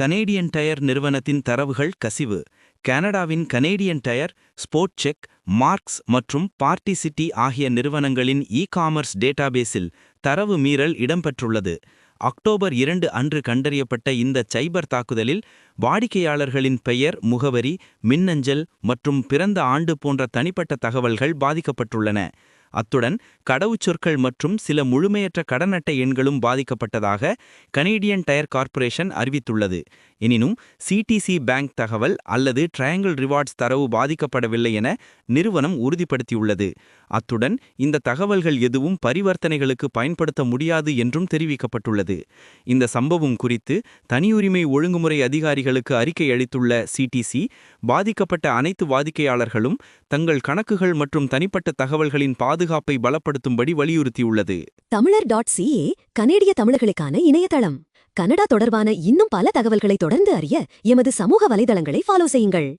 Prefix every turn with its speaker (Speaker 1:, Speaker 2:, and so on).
Speaker 1: Canadian tyre நிறுவனத்தின் தரவுகள் கசிவு. கனடாவின் Canadian Tire Sport Chek Marks மற்றும் பார்ட்டிசிட்டி ஆகிய நிறுவனங்களின் இ காமர்ஸ் டேட்டாபேஸில் தரவு மீறல் இடம்பெற்றுள்ளது. அக்டோபர் இரண்டு அன்று கண்டறியப்பட்ட இந்த சைபர் தாக்குதலில் வாடிக்கையாளர்களின் பெயர் முகவரி மின்னஞ்சல் மற்றும் பிறந்த ஆண்டு போன்ற தனிப்பட்ட தகவல்கள் பாதிக்கப்பட்டுள்ளன. அத்துடன் கடவுச்சொற்கள் மற்றும் சில முழுமையற்ற கடன் அட்டை எண்களும் பாதிக்கப்பட்டதாக கனேடியன் டயர் கார்ப்பரேஷன் அறிவித்துள்ளது. எனினும் சிடிசி பேங்க் தகவல் அல்லது ட்ரையாங்கிள் ரிவார்ட்ஸ் தரவு பாதிக்கப்படவில்லை என நிறுவனம் உறுதிப்படுத்தியுள்ளது. அத்துடன் இந்த தகவல்கள் எதுவும் பரிவர்த்தனைகளுக்கு பயன்படுத்த முடியாது என்றும் தெரிவிக்கப்பட்டுள்ளது. இந்த சம்பவம் குறித்து தனியுரிமை ஒழுங்குமுறை அதிகாரிகளுக்கு அறிக்கை அளித்துள்ள சிடிசி பாதிக்கப்பட்ட அனைத்து வாடிக்கையாளர்களும் தங்கள் கணக்குகள் மற்றும் தனிப்பட்ட தகவல்களின் பாதுகாப்பை பலப்படுத்தும்படி வலியுறுத்தியுள்ளது.
Speaker 2: தமிழர் டாட் சிஏ கனேடிய தமிழர்களுக்கான இணையதளம். கனடா தொடர்பான இன்னும் பல தகவல்களை தொடர்ந்து அறிய எமது சமூக வலைதளங்களை ஃபாலோ செய்யுங்கள்.